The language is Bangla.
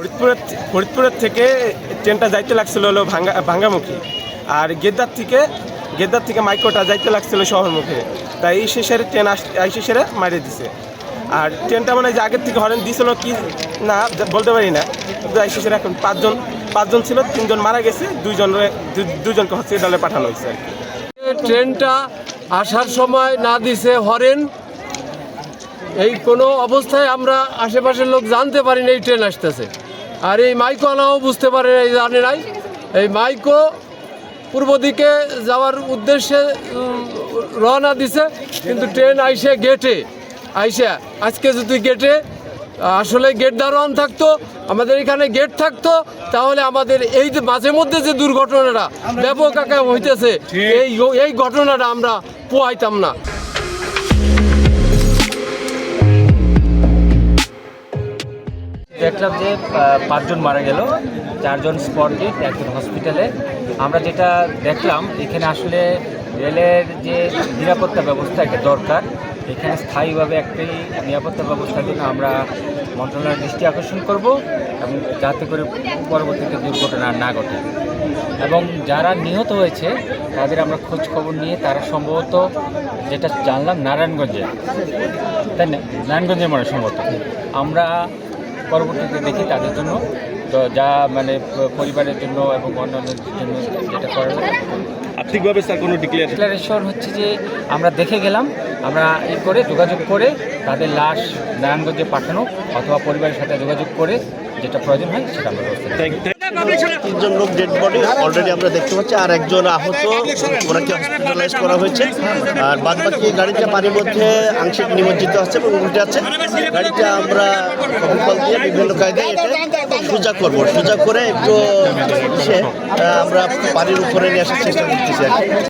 ফরিদপুরের থেকে ট্রেনটা যাইতে লাগছিল হলো ভাঙ্গা ভাঙ্গামুখী। আর গেদ্দার থেকে গেদ্দার থেকে মাইক্রোটা যাইতে লাগছিল শহরমুখে। তাই এই শেষের ট্রেন আস শেষেরে মারিয়ে দিছে। আর ট্রেনটা মানে যে আগের থেকে হরেন দিছিল কি না বলতে পারি না। এই শেষের এখন পাঁচজন পাঁচজন ছিল, তিনজন মারা গেছে দুইজন দুজনকে হসপিটালে পাঠানো হয়েছে ট্রেনটা আসার সময় না দিছে হরেন। এই কোনো অবস্থায় আমরা আশেপাশের লোক জানতে পারি না এই ট্রেন আসতেছে। আর এই মাইকোওয়ালাও বুঝতে পারে এই জানে নাই। এই মাইকো পূর্ব দিকে যাওয়ার উদ্দেশ্যে রওনা দিছে কিন্তু ট্রেন আইসে গেটে আইসে আজকে যদি গেটে আসলে গেট দারোয়ান থাকতো আমাদের এখানে গেট থাকতো তাহলে আমাদের এই যে মাঝে মধ্যে যে দুর্ঘটনাটা ব্যাপক আকার হইতেছে এই এই ঘটনাটা আমরা পোহাইতাম না। দেখলাম যে পাঁচজন মারা গেল, চারজন স্পট একজন হসপিটালে। আমরা যেটা দেখলাম, এখানে আসলে রেলের যে নিরাপত্তা ব্যবস্থা একটা দরকার। এখানে স্থায়ীভাবে একটি নিরাপত্তা ব্যবস্থার জন্য আমরা মন্ত্রণালয়ের দৃষ্টি আকর্ষণ করব এবং যাতে করে পরবর্তীতে দুর্ঘটনা না ঘটে। এবং যারা নিহত হয়েছে, তাদের আমরা খোঁজ খবর নিয়ে তারা সম্ভবত যেটা জানলাম, নারায়ণগঞ্জে। তাই না? নারায়ণগঞ্জের মানে সম্ভবত। আমরা পরবর্তীতে দেখি তাদের জন্য। তো যা মানে পরিবারের জন্য এবং অন্যান্যদের জন্য যেটা করার আর্থিকভাবে স্যার কোনো ডিক্লারেশন হচ্ছে যে আমরা দেখে গেলাম আমরা ই করে যোগাযোগ করে তাদের লাশ নারায়ণগঞ্জে পাঠানো অথবা পরিবারের সাথে যোগাযোগ করে যেটা প্রয়োজন হয় সেটা আমরা ব্যবস্থা। তিনজন লোক ডেড বডি অলরেডি আমরা দেখতে পাচ্ছি। আর একজন আহত, ওনাকে হসপিটালাইজ করা হয়েছে। আর বাদ বাকি গাড়িটা পানির মধ্যে আংশিক নিমজ্জিত আছে এবং উল্টে আছে। গাড়িটা আমরা কপাল দিয়ে বিভিন্ন কায়দায় এটা সোজা করব। সোজা করে একটু আমরা পানির উপরে নিয়ে আসার চেষ্টা করতেছি আর